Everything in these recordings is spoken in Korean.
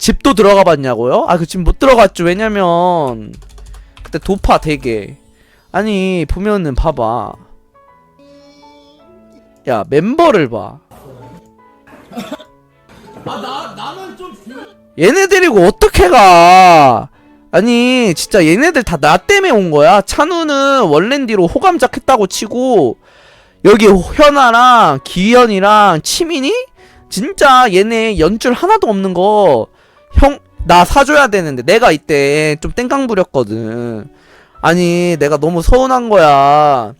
집도 들어가 봤냐고요? 아 그 집 못 들어갔죠 왜냐면 그때 도파 되게 아니 보면은 봐봐 야 멤버를 봐 아 나 나는 좀 얘네 데리고 어떻게 가? 아니 진짜 얘네들 다 나 때문에 온 거야. 찬우는 원랜디로 호감작 했다고 치고 여기 현아랑 기현이랑 치민이 진짜 얘네 연줄 하나도 없는 거 형 나 사줘야 되는데 내가 이때 좀 땡깡 부렸거든. 아니 내가 너무 서운한 거야.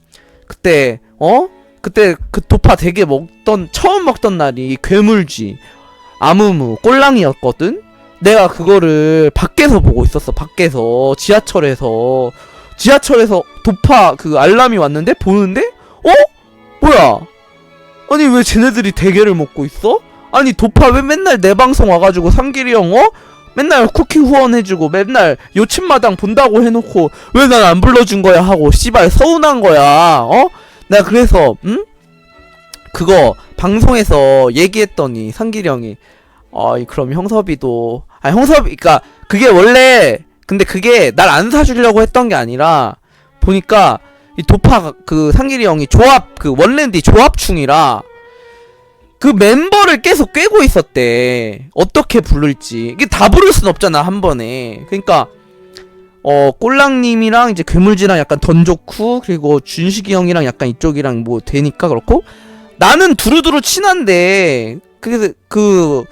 그때 어? 그때 그 도파 되게 먹던 처음 먹던 날이 괴물쥐 아무무 꼴랑이었거든. 내가 그거를 밖에서 보고 있었어. 밖에서 지하철에서 지하철에서 도파 그 알람이 왔는데 보는데 어? 뭐야? 아니 왜 쟤네들이 대게를 먹고 있어? 아니 도파 왜 맨날 내 방송 와가지고 삼길이 형 어? 맨날 쿠키 후원해주고 맨날 요침마당 본다고 해놓고 왜 난 안 불러준 거야 하고 씨발 서운한 거야 어? 내가 그래서 응? 그거 방송에서 얘기했더니 상길이 형이 아 그럼 형섭이도 아 형섭이 그니까 그게 원래 근데 그게 날 안 사주려고 했던 게 아니라 보니까 이 도파 그 상길이 형이 조합 그 원랜디 조합충이라 그 멤버를 계속 꿰고 있었대. 어떻게 부를지. 이게 다 부를 순 없잖아 한 번에. 그러니까 어 꼴랑님이랑 이제 괴물지랑 약간 던조쿠 그리고 준식이 형이랑 약간 이쪽이랑 뭐 되니까 그렇고 나는 두루두루 친한데 그그 그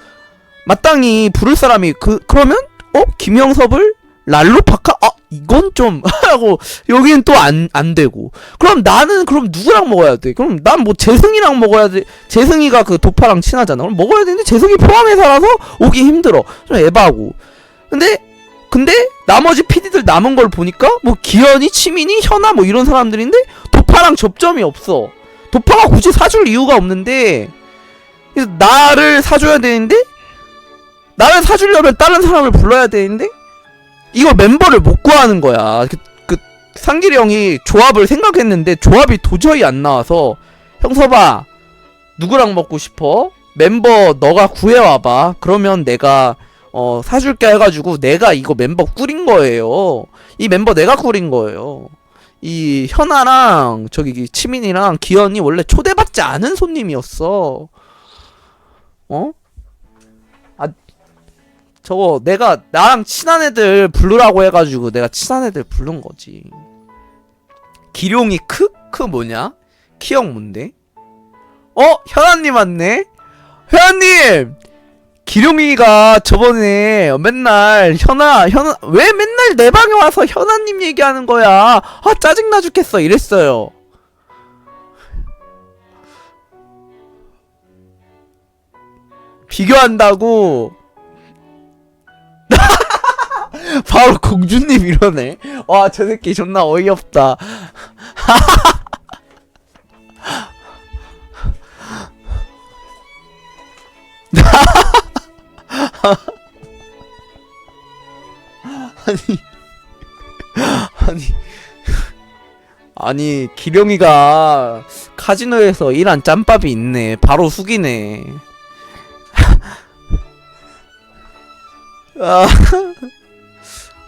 마땅히 부를 사람이 그 그러면 어? 김영섭을 랄로파카? 아 이건 좀 하고 여기는 또 안 안 되고. 그럼 나는 그럼 누구랑 먹어야 돼? 그럼 난 뭐 재승이랑 먹어야 돼. 재승이가 그 도파랑 친하잖아. 그럼 먹어야 되는데 재승이 포항에 살아서 오기 힘들어. 좀 에바고. 근데 근데 나머지 PD들 남은 걸 보니까 뭐 기현이 치민이 현아 뭐 이런 사람들인데 도파랑 접점이 없어. 도파가 굳이 사줄 이유가 없는데 그래서 나를 사줘야 되는데 나를 사주려면 다른 사람을 불러야 되는데 이거 멤버를 못 구하는 거야. 그, 그 상길이 형이 조합을 생각했는데 조합이 도저히 안 나와서 형섭아 누구랑 먹고 싶어? 멤버 너가 구해와봐. 그러면 내가 어 사줄게 해가지고 내가 이거 멤버 꾸린 거예요. 이 멤버 내가 꾸린 거예요. 이 현아랑 저기 치민이랑 기현이 원래 초대받지 않은 손님이었어. 어? 저거 내가 나랑 친한 애들 부르라고 해가지고 내가 친한 애들 부른 거지. 기룡이 크? 크 뭐냐? 키형 뭔데? 어? 현아님 왔네? 현아님! 기룡이가 저번에 맨날 현아, 현아, 왜 맨날 내 방에 와서 현아님 얘기하는 거야? 아, 짜증나 죽겠어. 이랬어요. 비교한다고 바로 공주님 이러네. 와, 저 새끼 존나 어이없다. 아니, 아니, 아니, 기룡이가 카지노에서 일한 짬밥이 있네. 바로 숙이네. 아.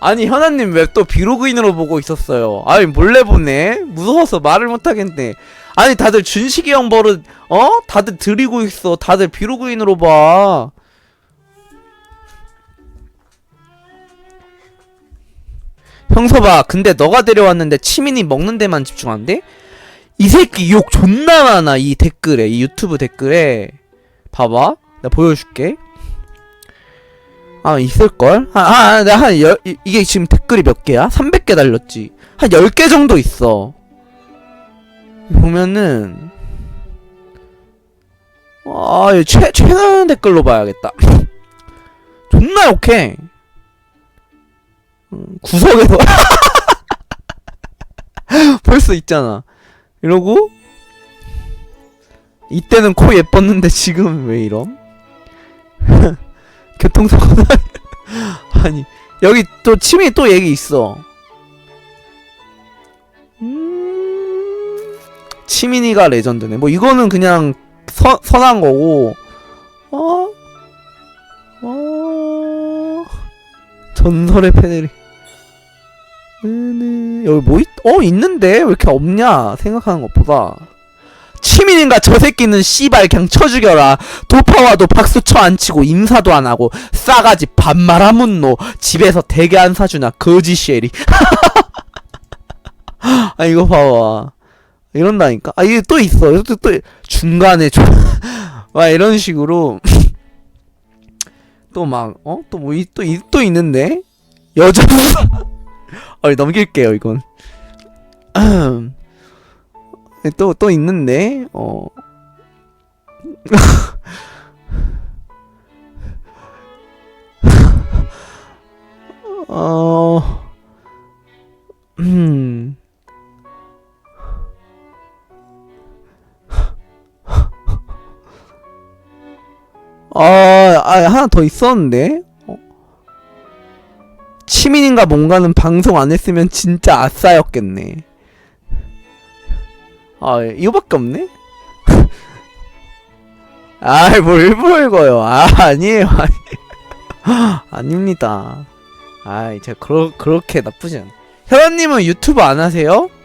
아니 현아님 왜 또 비로그인으로 보고 있었어요? 아니 몰래 보네? 무서워서 말을 못하겠네. 아니 다들 준식이 형 버릇 어? 다들 드리고 있어. 다들 비로그인으로 봐. 형서봐 근데 너가 데려왔는데 치민이 먹는 데만 집중한대? 이 새끼 욕 존나 많아 이 댓글에 이 유튜브 댓글에 봐봐 나 보여줄게 아 있을걸? 아, 아, 내가 한 열, 이- 이게 지금 댓글이 몇 개야? 300개 달렸지 한 10개 정도 있어 보면은 아, 최, 최근 댓글로 봐야겠다 존나 욕해 음, 구석에서 볼수 있잖아 이러고 이때는 코 예뻤는데 지금 왜 이럼? 교통사고 나 아니 여기 또 치미 또 얘기 있어. 음... 치민이가 레전드네. 뭐 이거는 그냥 선, 선한 거고. 어? 어... 전설의 패들이. 으느, 여기 뭐 있, 어 있는데? 왜 이렇게 없냐? 생각하는 것보다 치민인가 저 새끼는 씨발 그냥 쳐 죽여라. 도파와도 박수 쳐 안 치고 인사도 안 하고 싸가지 반말한 문노. 집에서 대게 안 사주나 거지 쉐리. 아 이거 봐봐. 이런다니까? 아 이게 또 있어. 또, 또 중간에 좀 막 이런 식으로 또 막 어? 또 뭐또또 있는데? 여자 어 넘길게요 이건 또 또 있는데 어 어, 음, 아, 아, 하나 더 있었는데? 어? 치민인가 뭔가는 방송 안 했으면 진짜 아싸였겠네. 아, 이거밖에 없네? 아이, 뭘 일부러 읽어요. 아, 아니에요, 아니. 아닙니다. 아이, 제가 그러, 그렇게 나쁘지 않. 혈원님은 유튜브 안 하세요?